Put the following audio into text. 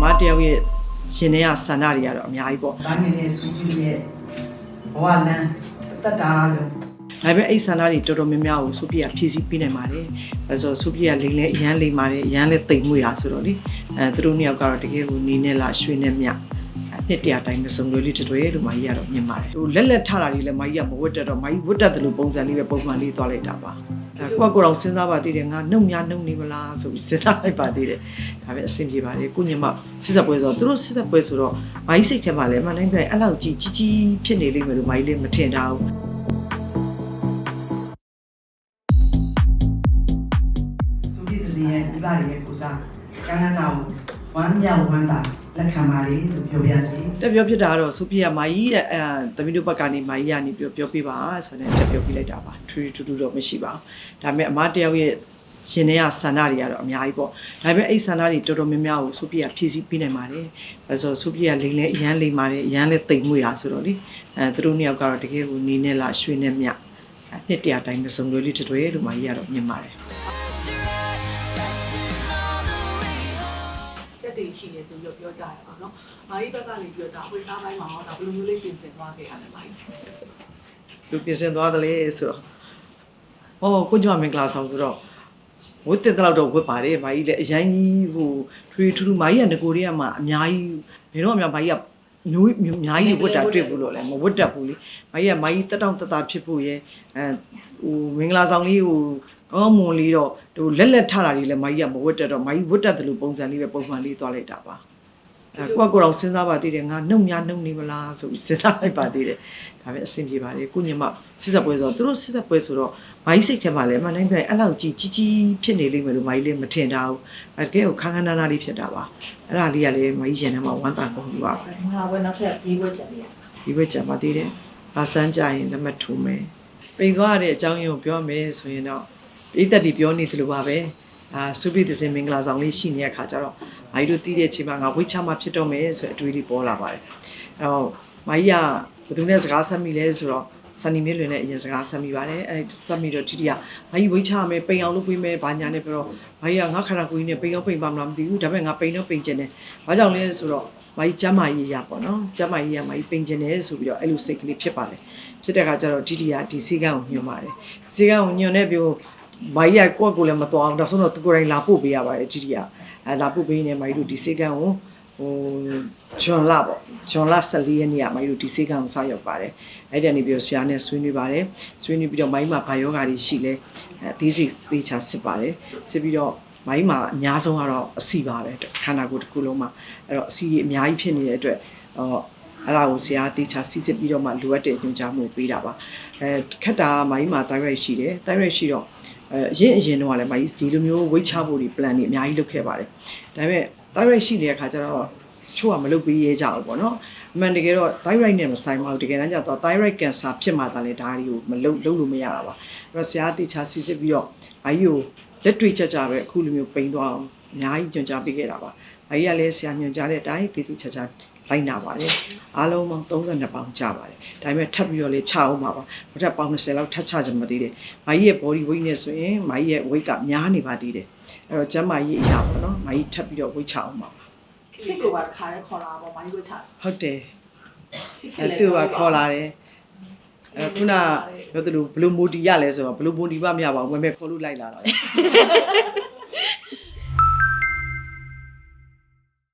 မတယောက်ရဲ့ရှင်ထဲကဆန္ဒတွေကတော့အများကြီးပေါ့ဘာနေနေစူးကြီးရဲ့ဘဝလန်းတတ်တာလို့ဒါပေမဲ့အဲ့ဆန္ဒတွေတော်တော်များများကိုစုပြည့်ကဖြည့်ဆည်းပေးနိုင်ပါတယ်အဲဆိုစုပြည့်ကလိမ့်လဲအရန်လိမ့်ပါတယ်အရန်လဲတိမ်မွေတာဆိုတော့လေအဲသူတို့နှစ်ယောက်ကတော့တကယ်ကိုနေနဲ့လားရွှေနဲ့မြနှစ်တရာတိုင်းမစုံလွယ်လေးတွေ့လို့မကြီးကတော့မြင်ပါတယ်ဟိုလက်လက်ထတာတွေလည်းမကြီးကမဝတ်တတ်တော့မကြီးဝတ်တတ်တယ်လို့ပုံစံလေးပဲပုံမှန်လေးသွားလိုက်တာပါ အဲကိုကကိုတော့စဉ်းစားပါသေးတယ်ငါနှုတ်များနှုတ်နေမလားဆိုပြီးစဉ်းစားလိုက်ပါသေးတယ်ဒါပဲအဆင်ပြေပါတယ်ကိုညီမစစ်ဆက်ပွဲဆိုတော့သူတို့စစ်ဆက်ပွဲဆိုတော့မကြီးစိတ်ထဲမှာလည်းမနိုင်ပြန်အဲ့လောက်ကြီးကြီးကြီးဖြစ်နေလိမ့်မယ်လို့မကြီးလည်းမထင်တာဘူးစူးကြီးတစ်စီရဲ့ပြပတွေရဲ့ကိုစားကန်းကန်းတော် ဝမ်းမြောက်ဝမ်းသာလက်ခံပါလေလို့ပြောပြစီတက်ပြောဖြစ်တာကတော့ဆိုပြရမာကြီးတဲ့အဲသမီးတို့ဘက်ကနေမာကြီးကနေပြောပြောပြပါဆိုတော့တက်ပြောပြလိုက်တာပါထူထူထူတော့မရှိပါဘူးဒါပေမဲ့အမတယောက်ရဲ့ရှင်ထဲကဆန္ဒတွေကတော့အများကြီးပေါ့ဒါပေမဲ့အဲ့ဆန္ဒတွေတော်တော်များများကိုဆိုပြရဖြည့်ဆည်းပေးနိုင်ပါတယ်အဲဆိုဆိုပြရလိမ့်လဲအရန်လိမ့်ပါတယ်အရန်လဲတိမ်မွေတာဆိုတော့လေအဲသူတို့နှစ်ယောက်ကတော့တကယ်ကိုနေနဲ့လားရွှေနဲ့မြနှစ်တရာတိုင်းမစုံလွယ်လေးတွေ့လို့မာကြီးကတော့မြင်ပါတယ် တက်တည်ရှိနေဆိုပြီးတော့ပြောကြရပါတော့။မာရီဘက်ကနေပြီးတော့ဒါဝေစားပိုင်းမှာတော့ဒါဘယ်လိုမျိုးလေးပြင်ဆင်သွားခဲ့ရလဲမာရီလူပြင်ဆင်သွားတယ်လေဆိုတော့ဟောကိုကြမမင်္ဂလာဆောင်ဆိုတော့ဝတ်တက်တော့တော့ဝတ်ပါတယ်မာကြီးလည်းအရင်ကြီးဟိုထွေထူးထူးမာကြီးကငကိုတွေကမှအများကြီးဘယ်တော့မှမာကြီးက မျိုးအများကြီးဝတ်တာတွေ့ဘူးလို့လည်းမဝတ်တတ်ဘူးလေမာကြီးကမာကြီးတက်တောင့်တတဖြစ်ဖို့ရဲ့အဲဟိုမင်္ဂလာဆောင်လေးဟိုကောင်းမွန်လေးတော့ဟိုလက်လက်ထတာတွေလည်းမာကြီးကမဝတ်တတ်တော့မာကြီးဝတ်တတ်တယ်လို့ပုံစံလေးပဲပုံမှန်လေးသွားလိုက်တာပါအဲ ကိုကကိုတော့စဉ်းစားပါသေးတယ်ငါနှုတ်များနှုတ်နေမလားဆိုပြီးစဉ်းစားလိုက်ပါသေးတယ်ဒါပဲအဆင်ပြေပါတယ်ကိုညီမစစ်ဆက်ပွဲဆိုတော့သူတို့စစ်ဆက်ပွဲဆိုတော့မိုင်းစိတ်ထဲမှာလည်းမနိုင်ပြန်အဲ့လောက်ကြီးကြီးကြီးဖြစ်နေလိမ့်မယ်လို့မိုင်းလည်းမထင်တာဘူးအဲတကယ်ကိုခန်းခန်းနားနားလေးဖြစ်တာပါအဲ့ဒါလေးကလည်းမိုင်းရင်ထဲမှာဝမ်းသာကုန်ပြီပါ။ငါဘယ်နောက်ထပ်ဒီဘက်ချက်လေးဒီဘက်ကြပါသေးတယ်ဘာစမ်းကြရင်လက်မထုံမယ်ပိန်သွားရတဲ့အကြောင်းရင်းကိုပြောမယ်ဆိုရင်တော့ပြည်သက်ဒီပြောနေသလိုပါပဲ အာစုပိသစင်မင်္ဂလာဆောင်လေးရှိနေတဲ့အခါကျတော့မိုင်းတို့တီးတဲ့အချိန်မှာငါဝိတ်ချမှဖြစ်တော့မယ်ဆိုတဲ့အတွေးလေးပေါ်လာပါတယ်အဲ့တော့မိုင်းကဘယ်သူနဲ့စကားဆက်မိလဲဆိုတော့စနီမင်းလွင်နဲ့အရင်စကားဆက်မိပါတယ်အဲ့ဆက်မိတော့တိတိကမိုင်းဝိတ်ချမယ်ပိန်အောင်လုပ်ပေးမယ်ဘာညာနဲ့ပြောတော့မိုင်းကငါခန္ဓာကိုယ်ကြီးနဲ့ပိန်အောင်ပိန်ပါမလားမသိဘူးဒါပေမဲ့ငါပိန်တော့ပိန်ကျင်တယ်ဘာကြောင့်လဲဆိုတော့မိုင်းကျမ်းမာရေးရပေါ့နော်ကျမ်းမာရေးရမိုင်းပိန်ကျင်တယ်ဆိုပြီးတော့အဲ့လိုစိတ်ကလေးဖြစ်ပါတယ်ဖြစ်တဲ့အခါကျတော့တိတိကဒီစီကံကိုညွှန်ပါတယ်စီကံကိုညွှန်တဲ့ပြော မိုင်းကကိုယ့်ကိုယ်လည်းမတော်အောင်ဒါဆိုတော့သူကိုယ်တိုင်လာပို့ပေးရပါတယ်တိတိကအဲလာပို့ပေးနေမိုင်းတို့ဒီစီကံကိုဟိုဂျွန်လာပေါ့ဂျွန်လာ14ရက်နေ့ကမိုင်းတို့ဒီစေကံကိုစရောက်ပါတယ်အဲ့ဒီကနေပြီးတော့ဆရာနဲ့ဆွေးနွေးပါတယ်ဆွေးနွေးပြီးတော့မိုင်းမှာဘာယောဂါတွေရှိလဲအဲအသေးစိတ်သေချာစစ်ပါတယ်စစ်ပြီးတော့မိုင်းမှာအများဆုံးကတော့အစီပါပဲခန္ဓာကိုယ်တစ်ခုလုံးမှာအဲ့တော့အစီအများကြီးဖြစ်နေတဲ့အတွက်ဟောအဲ့ဒါကိုဆရာသေချာစစ်စစ်ပြီးတော့မှလိုအပ်တဲ့ညွှန်ကြားမှုပေးတာပါအဲခက်တာမိုင်းမှာ thyroid ရှိတယ် thyroid ရှိတော့ အဲအရင်အရင်တော့လည်းမိုင်းဒီလိုမျိုး weight ချဖို့တွေ plan တွေအများကြီးလုပ်ခဲ့ပါတယ်ဒါပေမဲ့ thyroid ရှိနေတဲ့အခါကျတော့ချို့ကမလုပ်ပေးရဲကြဘူးပေါ့နော်အမှန်တကယ်တော့ thyroid နဲ့မဆိုင်ပါဘူးတကယ်တမ်းကျတော့ thyroid cancer ဖြစ်မှသာလေဒါတွေကိုမလုပ်လုပ်လို့မရတာပါအဲ့တော့ဆရာတေချာစီစစ်ပြီးတော့ဘာကြီးကိုလက်တွေ့ချက်ကြပဲအခုလိုမျိုးပိန်သွားအောင်အများကြီးညွှန်ကြားပေးခဲ့တာပါဘာကြီးကလည်းဆရာညွှန်ကြားတဲ့အတိုင်းတေတေချာချာ လိုက်နာပါတယ်အားလုံးပေါင်း32ပေါင်ကျပါတယ်ဒါပေမဲ့ထပ်ပြီးတော့လေချအောင်ပါပါမထပ်ပေါင်20လောက်ထပ်ချကြမသေးတယ်ဘာကြီးရဲ့ body weight နဲ့ဆိုရင်ဘာကြီးရဲ့ weight ကများနေပါသေးတယ်အဲ့တော့ကျန်းမာရေးအရာပေါ့နော်ဘာကြီးထပ်ပြီးတော့ weight ချအောင်ပါ။ဖြစ်ကိုပါတစ်ခါလဲခေါ်လာပေါ့မာရီဝက်ချ။ဟုတ်တယ်အဲသူကခေါ်လာတယ်အဲခုနပြောသလိုဘယ်လိုမိုတီရလဲဆိုတော့ဘယ်လိုမိုတီမှမရပါဘူးဝယ်မဲ့ခေါ်လို့လိုက်လာတာပဲ